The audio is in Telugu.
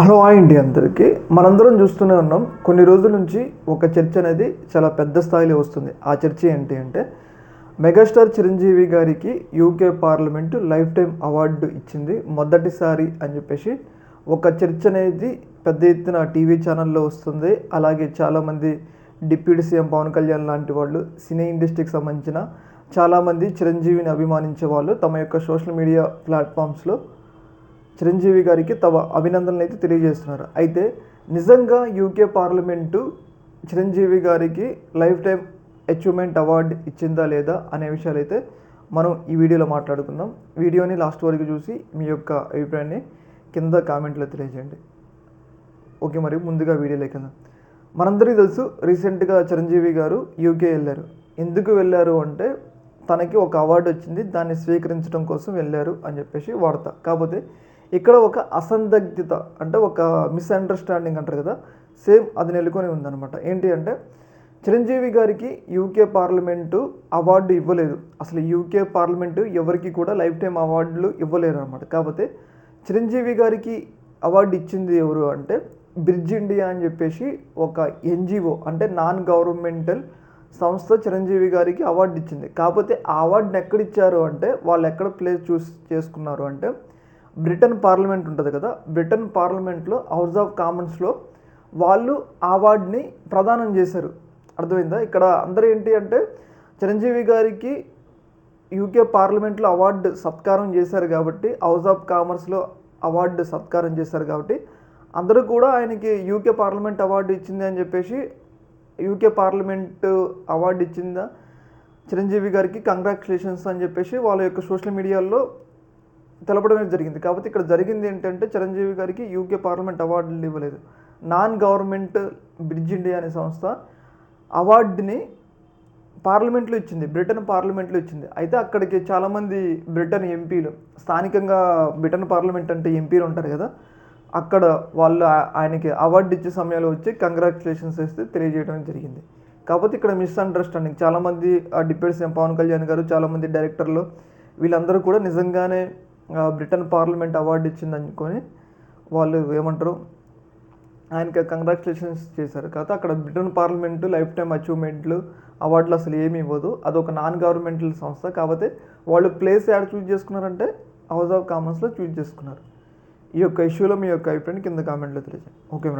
హలో హాయ్ అండి అందరికీ. మనందరం చూస్తూనే ఉన్నాం. కొన్ని రోజుల నుంచి ఒక చర్చ అనేది చాలా పెద్ద స్థాయిలో వస్తుంది. ఆ చర్చ ఏంటి అంటే మెగాస్టార్ చిరంజీవి గారికి UK parliament life time award ఇచ్చింది మొదటిసారి అని చెప్పేసి ఒక చర్చ అనేది పెద్ద ఎత్తున టీవీ ఛానల్లో వస్తుంది. అలాగే చాలామంది డిప్యూటీ సీఎం పవన్ కళ్యాణ్ లాంటి వాళ్ళు సినీ ఇండస్ట్రీకి సంబంధించిన చాలామంది చిరంజీవిని అభిమానించే వాళ్ళు తమ యొక్క సోషల్ మీడియా ప్లాట్ఫామ్స్లో చిరంజీవి గారికి తమ అభినందనలు అయితే తెలియజేస్తున్నారు. అయితే నిజంగా యూకే పార్లమెంటు చిరంజీవి గారికి లైఫ్ టైం అచీవ్మెంట్ అవార్డు ఇచ్చిందా లేదా అనే విషయాలు అయితే మనం ఈ వీడియోలో మాట్లాడుకుందాం. వీడియోని లాస్ట్ వరకు చూసి మీ యొక్క అభిప్రాయాన్ని కింద కామెంట్లో తెలియజేయండి. ఓకే మరి ముందుగా వీడియో వెళ్దాం. మనందరికీ తెలుసు రీసెంట్గా చిరంజీవి గారు యూకే వెళ్ళారు. ఎందుకు వెళ్ళారు అంటే తనకి ఒక అవార్డు వచ్చింది దాన్ని స్వీకరించడం కోసం వెళ్ళారు అని చెప్పేసి వార్త. కాకపోతే ఇక్కడ ఒక అసందిగ్ధత అంటే ఒక మిస్అండర్స్టాండింగ్ అంటారు కదా సేమ్ అది నెలకొని ఉందన్నమాట. ఏంటి అంటే చిరంజీవి గారికి యూకే పార్లమెంటు అవార్డు ఇవ్వలేదు. అసలు యూకే పార్లమెంటు ఎవరికి కూడా లైఫ్ టైం అవార్డులు ఇవ్వలేరు అనమాట కాకపోతే చిరంజీవి గారికి అవార్డు ఇచ్చింది ఎవరు అంటే బ్రిడ్జ్ ఇండియా అని చెప్పేసి ఒక ఎన్జిఓ అంటే నాన్ గవర్నమెంటల్ సంస్థ చిరంజీవి గారికి అవార్డు ఇచ్చింది. కాకపోతే ఆ అవార్డుని ఎక్కడ ఇచ్చారు అంటే వాళ్ళు ఎక్కడ ప్లేస్ చూస్ చేసుకున్నారు అంటే బ్రిటన్ పార్లమెంట్ ఉంటుంది కదా బ్రిటన్ పార్లమెంట్లో హౌస్ ఆఫ్ కామన్స్లో వాళ్ళు ఆ అవార్డుని ప్రదానం చేశారు. అర్థమైందా? ఇక్కడ అందరూ ఏంటి అంటే చిరంజీవి గారికి యూకే పార్లమెంట్లో అవార్డు సత్కారం చేశారు కాబట్టి హౌస్ ఆఫ్ కామర్స్లో అవార్డు సత్కారం చేశారు కాబట్టి అందరూ కూడా ఆయనకి యూకే పార్లమెంట్ అవార్డు ఇచ్చింది అని చెప్పేసి యూకే పార్లమెంట్ అవార్డు ఇచ్చిందా? చిరంజీవి గారికి కంగ్రాచులేషన్స్ అని చెప్పేసి వాళ్ళ యొక్క సోషల్ మీడియాలో తెలపడమే జరిగింది. కాబట్టి ఇక్కడ జరిగింది ఏంటంటే చిరంజీవి గారికి యూకే పార్లమెంట్ అవార్డులు ఇవ్వలేదు. నాన్ గవర్నమెంట్ బ్రిడ్జ్ ఇండియా అనే సంస్థ అవార్డుని పార్లమెంట్లో ఇచ్చింది. బ్రిటన్ పార్లమెంట్లో ఇచ్చింది. అయితే అక్కడికి చాలామంది బ్రిటన్ ఎంపీలు స్థానికంగా బ్రిటన్ పార్లమెంట్ అంటే ఎంపీలు ఉంటారు కదా అక్కడ వాళ్ళు ఆ- ఆయనకి అవార్డు ఇచ్చే సమయంలో వచ్చి కంగ్రాచులేషన్స్ వేస్తే తెలియజేయడం జరిగింది. కాకపోతే ఇక్కడ మిస్అండర్స్టాండింగ్. చాలామంది ఆ డిప్యూటీ సీఎం పవన్ కళ్యాణ్ గారు చాలామంది డైరెక్టర్లు వీళ్ళందరూ కూడా నిజంగానే బ్రిటన్ పార్లమెంట్ అవార్డు ఇచ్చింది అనుకొని వాళ్ళు ఏమంటారు? ఆయనకి కంగ్రాచులేషన్స్ చేశారు. కాకపోతే అక్కడ బ్రిటన్ పార్లమెంటు లైఫ్ టైం అచీవ్మెంట్లు అవార్డులు అసలు ఏమి ఇవ్వదు. అదొక నాన్ గవర్నమెంటల్ సంస్థ. కాకపోతే వాళ్ళు ప్లేస్ యాడ్ చూజ్ చేసుకున్నారంటే హౌస్ ఆఫ్ కామన్స్లో చూజ్ చేసుకున్నారు. ఈ యొక్క ఇష్యూలో మీ యొక్క అభిప్రాయం కింద కామెంట్లో తెలియజేయండి. ఓకే